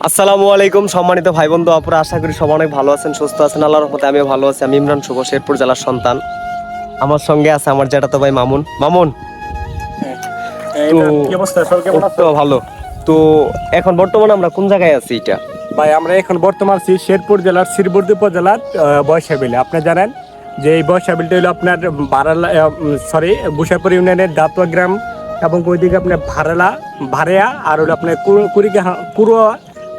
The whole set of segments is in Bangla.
আসসালামু আলাইকুম সম্মানিত ভাই বন্ধু আপুরা আশা করি সবাই অনেক ভালো আছেন সুস্থ আছেন আল্লাহর রহমতে আমিও ভালো আছি। আমি ইমরান শুভ শেরপুর জেলার সন্তান। আমার সঙ্গে আছে আমার জ্যাঠাতো ভাই মামুন। মামুন! এই তো- তো কি অবস্থা? সব কেমন তো ভালো। তো এখন বর্তমানে আমরা কোন জায়গায় আছি এটা? ভাই আমরা এখন বর্তমান আছি শেরপুর জেলার শ্রীবর্দী উপজেলার বয়সাবিলে আপনি জানেন যে এই বয়সাবিলটা হলো আপনার বারালা সরি বুসাপুর ইউনিয়নের দাতুয়া গ্রাম এবং ওইদিকে আপনার ভারেলা ভারেয়া আর হলো আপনার কু- কুড়িকে কুড়ো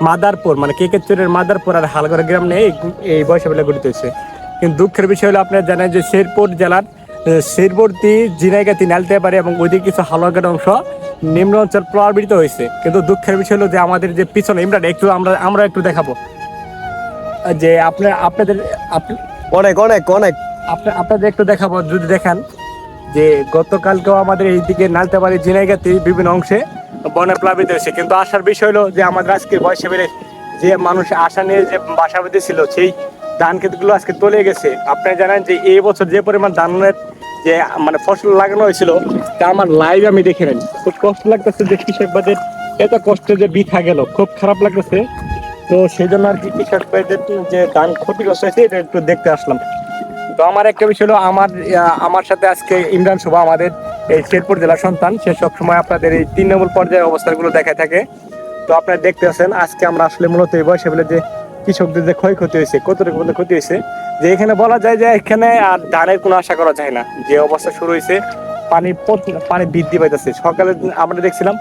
মাদারপুর মানে কেকেচুরের মাদারপুর আর হালগড় গ্রাম নিয়ে এই- বয়সাবিলে গঠিত হয়েছে। কিন্তু দুঃখের বিষয় হলো আপনার জানেন যে শেরপুর জেলার শেরবর্তী জিনাইগাতি নালতেপারি এবং ওইদিকে কিছু হালগড় অংশ নিম্ন অঞ্চল প্লাবিত হয়েছে। কিন্তু দুঃখের বিষয় হলো যে আমাদের যে পিছনে ইমরান একটু আমরা আমরা একটু দেখাবো। যে আপনার আপনাদের অনেক অনেক অনেক। আপনা- আপনাদের একটু দেখাবো যদি দেখান। যে গতকালকেও আমাদের এইদিকে নালতেবাড়ি জিনাইগাতি বিভিন্ন অংশে বনে প্লাবিত হয়েছে। কিন্তু আসার বিষয় হলো যে আমাদের আজকে বয়সে বেড়ে যে মানুষ আশা নিয়ে যে বাসা বেঁধে ছিল, সেই ধান ক্ষেতগুলো আজকে তলে গেছে। আপনারা জানেন যে এই বছর যে পরিমাণ ধানের যে মানে ফসল লাগানো হয়েছিল, তা আমার লাইভ আমি দেখে নেন খুব কষ্ট লাগতেছে যে কৃষকবাদের এত কষ্ট যে বৃথা গেল, খুব খারাপ লাগতেছে। তো সেই জন্য আর কি কৃষক ভাইদের যে ধান ক্ষতিগ্রস্ত হয়েছে, এটা একটু দেখতে আসলাম। তো আমার একটা বিষয় হলো আমার আমার সাথে আজকে ইমরান শুভা, আমাদের এই শেরপুর জেলার সন্তান। সে সবসময় আপনাদের এই তিন নম্বর পর্যায়ের অবস্থাগুলো দেখায় থাকে। তো আপনারা দেখতে আছেন, আজকে আমরা আসলে মূলত এই বয়সে বলে যে কৃষকদের যে ক্ষয়ক্ষতি হয়েছে, কতটুকু পর্যন্ত ক্ষতি হয়েছে, যে এখানে বলা যায় যে এখানে আর ধানের কোনো আশা করা যায় না। যে অবস্থা শুরু হয়েছে পানি পানি বৃদ্ধি পাইতেছে। সকালে আমরা দেখছিলাম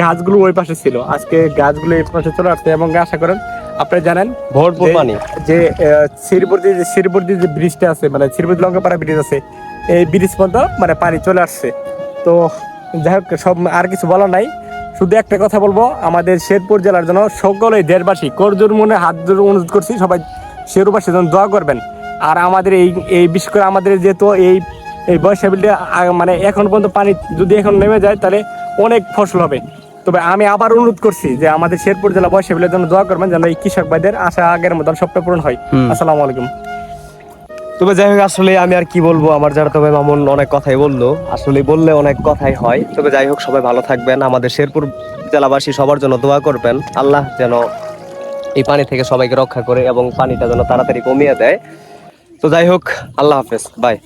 গাছগুলো ওই পাশে ছিল। আজকে গাছগুলো এই পাশে চলে আসছে এবং আশা করেন আপনারা জানেন ভরপুর পানি। যে শ্রীবর্তী যে শ্রীবর্তী যে ব্রিজটা আছে মানে শ্রীবর্তী লঙ্কাপাড়া ব্রিজ আছে এই ব্রিজ পর্যন্ত মানে পানি চলে আসছে। তো যাই হোক সব আর কিছু বলার নাই। শুধু একটা কথা বলব আমাদের শেরপুর জেলার জন্য সকলে দেশবাসী করজোর মনে হাত জোর অনুরোধ করছি সবাই শেরুবাসীর জন্য দোয়া করবেন। আর আমাদের এই এই বিশেষ করে আমাদের যেহেতু এই এই বয়সাবিলটা মানে এখন পর্যন্ত পানি যদি এখন নেমে যায় তাহলে অনেক ফসল হবে। তবে আমি আবার অনুরোধ করছি যে আমাদের শেরপুর জেলা বয়সাবিলের জন্য দোয়া করবেন যেন এই কৃষক ভাইদের আশা আগের মতন স্বপ্ন পূরণ হয়। আসসালামু আলাইকুম। তবে যাই হোক আসলে আমি আর কি বলব? আমার যারা তবে মামুন অনেক কথাই বলল। আসলে বললে অনেক কথাই হয়। তবে যাই হোক সবাই ভালো থাকবেন। আমাদের শেরপুর জেলাবাসী সবার জন্য দোয়া করবেন। আল্লাহ যেন এই পানি থেকে সবাইকে রক্ষা করে এবং পানিটা যেন তাড়াতাড়ি কমিয়ে দেয়। তো যাই হোক আল্লাহ হাফেজ। বাই।